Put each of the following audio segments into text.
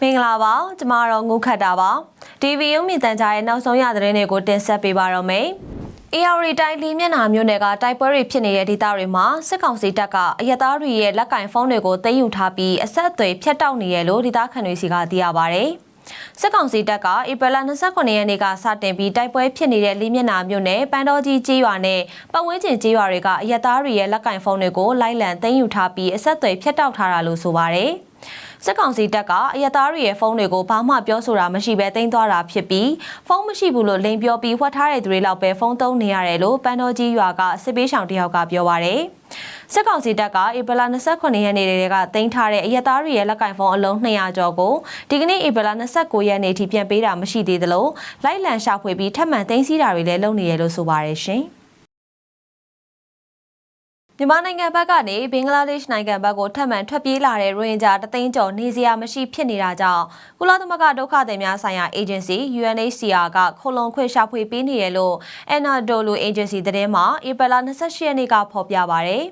မင်္ဂလာပါကျမတော့ငုခတ်တာပါ TV ရုံမြင့်တန်ကြားရဲ့နောက်ဆုံးရသတင်းတွေကိုတင်ဆက်ပေးပါတော့မယ် AR တိုင်းလီမျက်နှာမျိုးနယ်ကတိုက်ပွဲတွေဖြစ်နေတဲ့ဒေသတွေမှာစစ်ကောင်စီတပ်ကအရက်သားတွေရဲ့လက်ကင်ဖုန်းတွေကိုသိမ်းယူထားပြီးအဆက်အသွယ်ဖြတ်တောက်နေရလို့ဒေသခံတွေစီကသိရပါဗျ။ စစ်ကောင်စီတပ်ကဧပြီလ29ရက်နေ့ကစတင်ပြီးတိုက်ပွဲဖြစ်နေတဲ့လီမျက်နှာမျိုးနယ်ပန်းတော်ကြီးကျေးရွာနဲ့ပတ်ဝန်းကျင်ကျေးရွာတွေကအရက်သားတွေရဲ့လက်ကင်ဖုန်းတွေကိုလိုက်လံသိမ်းယူထားပြီးအဆက်အသွယ်ဖြတ်တောက်ထားတာလို့ဆိုပါဗျ။စစ်ကောင်စီတပ်ကအရက်သားတွေရဲ့ဖုန်းတွေကိုဘာမှပြောဆိုတာမရှိဘဲတင်သွားတာဖြစ်ပြီးဖုန်းမရှိဘူးလို့လိန်ပြောပြီးဝှက်ထားတဲ့သူတွေလောက်ပဲဖုန်းသုံးနေရတယ်လို့ပန်းတော်ကြီးရွာကစစ်ပေးဆောင်တယောက်ကပြောပါရယ် စစ်ကောင်စီတပ်ကဧပြီလ29ရက်နေ့တည်းကတင်ထားတဲ့အရက်သားတွေရဲ့လက်ကင်ဖုန်းအလုံး200ကျော်ကိုဒီကနေ့ဧပြီလ29ရက်နေ့ထိပြန်ပေးတာမရှိသေးသလိုလိုက်လံရှာဖွေပြီးထပ်မံသိမ်းဆည်းတာတွေလည်းလုပ်နေရလို့ဆိုပါရယ်ရှင်။မြန်မာနိုင်ငံဘက်ကနေဘင်္ဂလားဒေ့ရှ်နိုင်ငံဘက်ကိုထပ်မံထွက်ပြေးလာတဲ့ရိုဟင်ဂျာတသိန်းကျော်နေစရာမရှိဖြစ်နေတာကြောင့်ကုလသမဂ္ဂဒုက္ခသည်များဆိုင်ရာ agency UNHCR ကခိုလုံခွင့်ရှာဖွေပေးနေတယ်လို့ Anadolu Agency သတင်းမှာဧပြီလ28ရက်နေ့ကဖော်ပြပါရယ်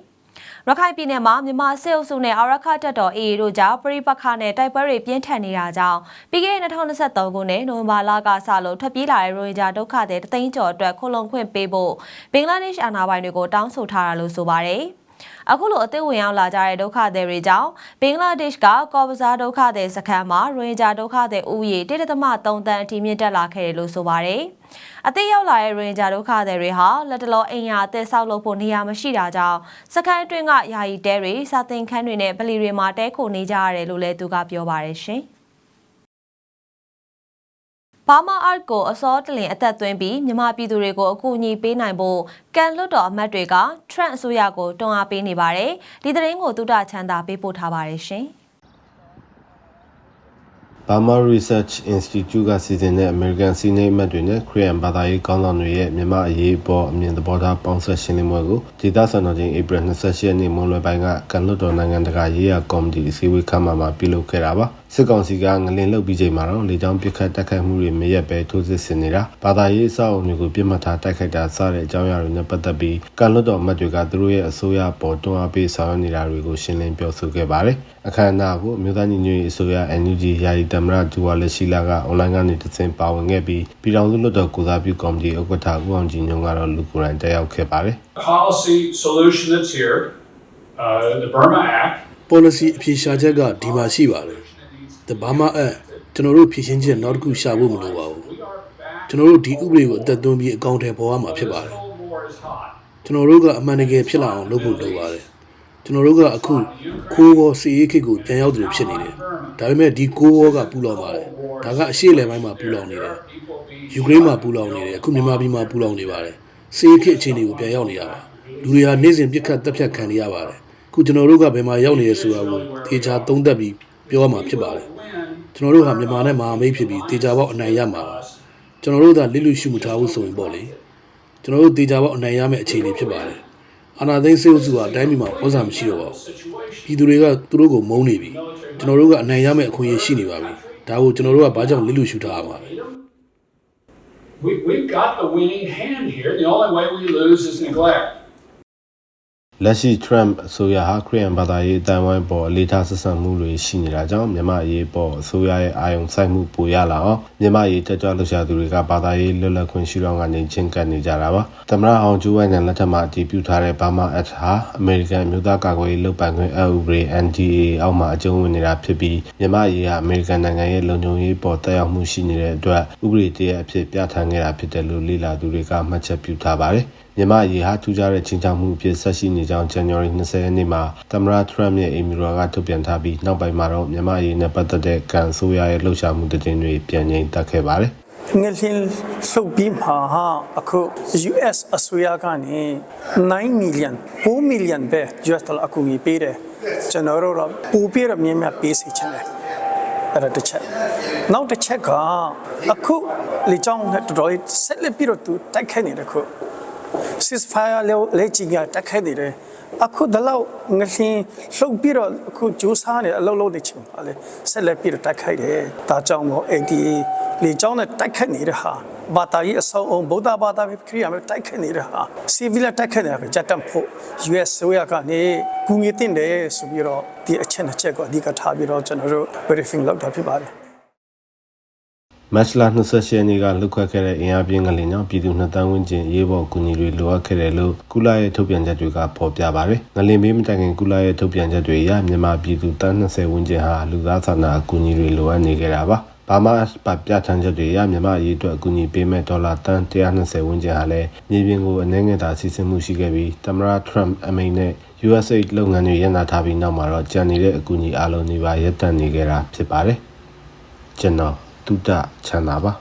ရခိုင်ပြည်နယ်မှာမြန်မာစစ်အုပ်စုနဲ့အာရခတပ်တော် AA တို့ကြားပြည်ပခါနဲ့တိုက်ပွဲတွေပြင်းထန်နေတာကြောင့်ပြီးခဲ့တဲ့2023ခုနှစ်နိုဝင်ဘာလကစလို့ထွက်ပြေးလာတဲ့ရိုဟင်ဂျာဒုက္ခသည်တသိန်းကျော်အတွက်ခိုလုံခွင့်ပေးဖို့ဘင်္ဂလားဒေ့ရှ်အာဏာပိုင်တွေကိုတောင်းဆိုထားတာလို့ဆိုပါတယ်။ အခုလိုအသစ်ဝင်ရောက်လာကြတဲ့ဒုက္ခသည်တွေကြောင့်ဘင်္ဂလားဒေ့ရှ်ကကော်ပဇာဒုက္ခသည်စခန်းမှာရိုဟင်ဂျာဒုက္ခသည်ဥယျာဉ်1.3တန်းအထိမြင့်တက်လာခဲ့တယ်လို့ဆိုပါတယ်။အသစ်ရောက်လာတဲ့ရိုဟင်ဂျာဒုက္ခသည်တွေဟာလက်တလောအိမ်ယာအသစ်ဆောက်လုပ်ဖို့နေရာမရှိတာကြောင့်စခန်းအတွင်းကယာယီတဲတွေစာသင်ခန်းတွေနဲ့ဗလီတွေမှာတဲခိုနေကြရတယ်လို့လည်းသူကပြောပါတယ်ရှင်။ ဘာမာအာတ်ကိုအစောတလင်အသက်သွင်းပြီးမြန်မာပြည်သူတွေကိုအကူအညီပေးနိုင်ဖို့ကန်လွတ်တော်အမတ်တွေကထရန့်အစိုးရကိုတွန်းအားပေးနေပါတယ်။ဒီသတင်းကိုတုဒ္ဒချမ်းသာပေးပို့ထားပါတယ်ရှင်။ Burma Research Institute ကစီစဉ်တဲ့ American Senate အမတ်တွေနဲ့ Korean ဘာသာရေးကောင်းဆောင်တွေရဲ့မြန်မာအရေးပေါ်အမြင်သဘောထားပေါင်းစပ်ရှင်းလင်းပွဲကိုဒေသစံတော်ချိန် April 28ရက်နေ့မွန်းလွယ်ပိုင်းကကန်လွတ်တော်နိုင်ငံတကာရေးရာကော်မတီအစည်းအဝေးခန်းမမှာပြုလုပ်ခဲ့တာပါစစ်ကောင်စီကငလင်လှုပ်ပြီးချိန်မှာတော့လေကြောင်းပစ်ခတ်တိုက်ခိုက်မှုတွေမရက်ပဲထိုးစစ်ဆင်နေတာဘာသာရေးအဆောက်အအုံတွေကိုပြစ်မှတ်ထားတိုက်ခိုက်တာစတဲ့အကြောင်းအရာတွေနဲ့ပတ်သက်ပြီးကန်လွတ်တော်အမတ်တွေကသူတို့ရဲ့အစိုးရပေါ်တွန်းအားပေးဆောင်ရွက်နေတာတွေကိုရှင်းလင်းပြောဆိုခဲ့ပါတယ်အခမ်းအနားကိုအမျိုးသားညီညွတ်ရေးအစိုးရ NUG ယာယီသမ္မတဒူဝါလက်ရှိလာကအွန်လိုင်းကနေတဆင့်ပါဝင်ခဲ့ပြီးပြည်ထောင်စုလွှတ်တော်ကိုစားပြုကော်မတီဥက္ကဋ္ဌဦးအောင်ကြည်ညွန့်ကတော့လူကိုယ်တိုင်တက်ရောက်ခဲ့ပါတယ် policy solution that's here, uh, the Burma Act, policy အဖြေရှာချက်ကဒီမှာရှိပါတယ် The Burma Act ကျွန်တော်တို့ဖြည့်ရှင်းချက်နောက်တစ်ခုရှာဖို့မလိုပါဘူးကျွန်တော်တို့ဒီဥပဒေကိုအသက်သွင်းပြီးအကောင့်ထဲပေါ်ရမှာဖြစ်ပါတယ် Cold War is hot. ကျွန်တော်တို့ကအမှန်တကယ်ဖြစ်လာအောင်လုပ်ဖို့လိုပါတယ်ကျွန်တော်တို့ကအခုခိုးဝေါ်စီရေးခေတ်ကိုပြန်ရောက်တယ်လို့ဖြစ်နေတယ်ဒါပေမဲ့ဒီကိုးဝေါ်ကပူလောင်ပါတယ်ဒါကအရှေ့အလယ်ပိုင်းမှာပူလောင်နေတယ်ယူကရိန်းမှာပူလောင်နေတယ်အခုမြန်မာပြည်မှာပူလောင်နေပါတယ်စီရေးခေတ်အခြေအနေကိုပြန်ရောက်နေရပါလူတွေဟာနေ့စဉ်ပြစ်ခတ်တပ်ဖြတ်ခံနေရပါတယ်အခုကျွန်တော်တို့ကဘယ်မှာရောက်နေရဆိုတာကိုသေချာသုံးသပ်ပြီးပြောရမှာဖြစ်ပါတယ် ကျွန်တော်တို့ဟာမြန်မာနဲ့မဟာမိတ်ဖြစ်ပြီးသေချာပေါက်အနိုင်ရမှာပါကျွန်တော်တို့သာလစ်လူရှုမထားဘူးဆိုရင်ပေါ့လေကျွန်တော်တို့သေချာပေါက်အနိုင်ရမယ့်အခြေအနေဖြစ်ပါတယ်အာနာသိန်းစေအုပ်စုဟာအတိုင်းပြည်မှာဩဇာမရှိတော့ပါဘူးပြည်သူတွေကသူတို့ကိုမုန်းနေပြီကျွန်တော်တို့ကအနိုင်ရမယ့်အခွင့်အရေးရှိနေပါပြီဒါကိုကျွန်တော်တို့ကဘာကြောင့်လစ်လူရှုထားရမှာလဲ We, we've got the winning hand here. The only way we lose is neglect. လက်ရှိ Trump အစိုးရဟာခရီးယန်ဘာသာရေးအတိုင်းဝိုင်းပေါ်အလေးထားဆက်ဆံမှုတွေရှိနေတာကြောင့်မြန်မာအရေးပေါ်အစိုးရရဲ့အာရုံစိုက်မှုပိုရလာအောင်မြန်မာအရေးတက်ကြွလှုပ်ရှားသူတွေကဘာသာရေးလွတ်လပ်ခွင့်ရှိတော့ကနေချင်းကပ်နေကြတာပါသမရအောင်ကျိုးဝိုင်းနဲ့လက်ထက်မှာအတည်ပြုထားတဲ့ Burma Act ဟာအမေရိကန်အမျိုးသားကာကွယ်ရေးလုပ်ပိုင်ခွင့်အဥပဒေ NDA အောက်မှာအကျုံးဝင်နေတာဖြစ်ပြီးမြန်မာအရေးဟာအမေရိကန်နိုင်ငံရဲ့လုံခြုံရေးပေါ်တက်ရောက်မှုရှိနေတဲ့အတွက်ဥပဒေတရအဖြစ်ပြဋ္ဌာန်းခဲ့တာဖြစ်တယ်လို့လေ့လာသူတွေကမှတ်ချက်ပြုထားပါတယ် မြန်မာရေဟာထူးခြားတဲ့ချင်းချောက်မှုအဖြစ်ဆက်ရှိနေကြောင်း January 20ရက်နေ့မှာသမ္မတ Trump ရဲ့အိမ်မီတော်ကထုတ်ပြန်ထားပြီးနောက်ပိုင်းမှာတော့မြန်မာရေနဲ့ပတ်သက်တဲ့ကန်ဆိုးရရဲ့လှုပ်ရှားမှုတည်င်းတွေပြန်ငြိမ်သက်ခဲ့ပါတယ်ငလင်းဆုပ်ပြီးမှာဟာအခု US အစိုးရကနေ9 million 4 million ပဲ US ဒေါ်လာအကူအညီပေးတယ်ကျွန်တော်တို့တော့ပူပြည့်ရမြင်မြပေးစီချင်တယ်အဲ့ဒါတစ်ချက်နောက်တစ်ချက်ကအခုလေကြောင်းနဲ့တော်တော်ဆက်လက်ပြီးတော့သူတိုက်ခိုက်နေတဲ့ခု ceasefire လို့လက်ချီကတက်ခဲနေတယ်အခုတလောက်ငလင်းလှုပ်ပြီးတော့အခုဂျိုးစားနေအလုံးလုံးနေချင်ပါလေဆက်လက်ပြီးတော့တက်ခိုက်တယ်ဒါကြောင့်မို့ ADA လေကြောင်းနဲ့တက်ခတ်နေတဲ့ဟာဘာသာရေးအဆောက်အုံဗုဒ္ဓဘာသာပဲခရိယာပဲတက်ခတ်နေတဲ့ဟာ civil တက်ခတ်နေတာပဲကြက်တက်ဖို့ US ဆိုရကနေကူငီတင်တယ်ဆိုပြီးတော့ဒီအချက်နှစ်ချက်ကိုအဓိကထားပြီးတော့ကျွန်တော်တို့ briefing လုပ်တာဖြစ်ပါတယ် မတ်လ28ရက်နေ့ကလွတ်ခွက်ခဲ့တဲ့အင်အားပြင်းကလေးကြောင့်ပြည်သူနှစ်တန်းဝန်းကျင်ရေးပေါ်ကူညီတွေလိုအပ်ခဲ့တယ်လို့ကုလရဲ့ထုတ်ပြန်ချက်တွေကဖော်ပြပါတယ်။ငလင်ဘေးမတိုင်ခင်ကုလရဲ့ထုတ်ပြန်ချက်တွေအရမြန်မာပြည်သူတန်း20ဝန်းကျင်ဟာလူသားစာနာအကူအညီတွေလိုအပ်နေကြတာပါ။ဘာမာအစပတ်ပြဋ္ဌာန်းချက်တွေအရမြန်မာအရေးအတွက်အကူအညီပေးမဲ့ဒေါ်လာတန်း120ဝန်းကျင်ဟာလည်းမြေပြင်ကိုအနှဲငယ်သာစီစဉ်မှုရှိခဲ့ပြီးသမ္မတထရမ်အမိန့်နဲ့ USAID လုပ်ငန်းတွေရပ်နာထားပြီးနောက်မှာတော့ကြံနေတဲ့အကူအညီအလုံးတွေပါရပ်တန့်နေကြတာဖြစ်ပါတယ်။ကျွန်တော် တုဒ္ဒချမ်းသာပါ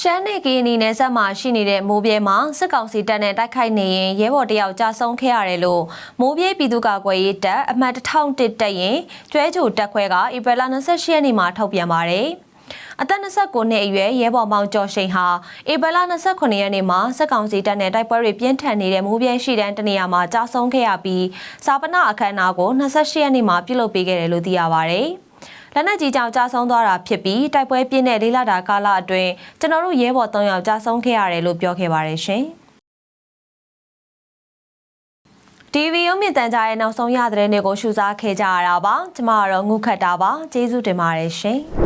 ရှမ်းနယ်ကီနီနယ်ဆက်မှာရှိနေတဲ့မိုးပြဲမှာစစ်ကောင်စီတပ်နဲ့တိုက်ခိုက်နေရင်ရဲဘော်တယောက်ကြာဆုံးခဲ့ရတယ်လို့မိုးပြဲပြည်သူ့ကာကွယ်ရေးတပ်အမှတ်1001တပ်ရင်ကျွဲချိုတပ်ခွဲကဧပြီလ28ရက်နေ့မှာထုတ်ပြန်ပါတယ်။ အသက်29နှစ်အရွယ်ရဲဘော်မောင်ကျော်ရှိန်ဟာဧပြီလ29ရက်နေ့မှာစစ်ကောင်စီတပ်နဲ့တိုက်ပွဲတွေပြင်းထန်နေတဲ့မိုးပြဲရှိတန်းတနေရာမှာကြာဆုံးခဲ့ရပြီးစာပနာအခမ်းအနားကို28ရက်နေ့မှာပြုလုပ်ပေးခဲ့တယ်လို့သိရပါတယ်။လက်နက်ကြီးကြောင့်ကြာဆုံးသွားတာဖြစ်ပြီးတိုက်ပွဲပြင်းတဲ့လေးလတာကာလအတွင်းကျွန်တော်တို့ရဲဘော်၃ယောက်ကြာဆုံးခဲ့ရတယ်လို့ပြောခဲ့ပါတယ်ရှင်။ TV ရုံမြင့်တန်ကြားရဲ့နောက်ဆုံးရတဲ့တဲ့တွေကိုရှုစားခဲ့ကြရတာပါ။ကျမကတော့ငုခတ်တာပါ။ကျေးဇူးတင်ပါတယ်ရှင်။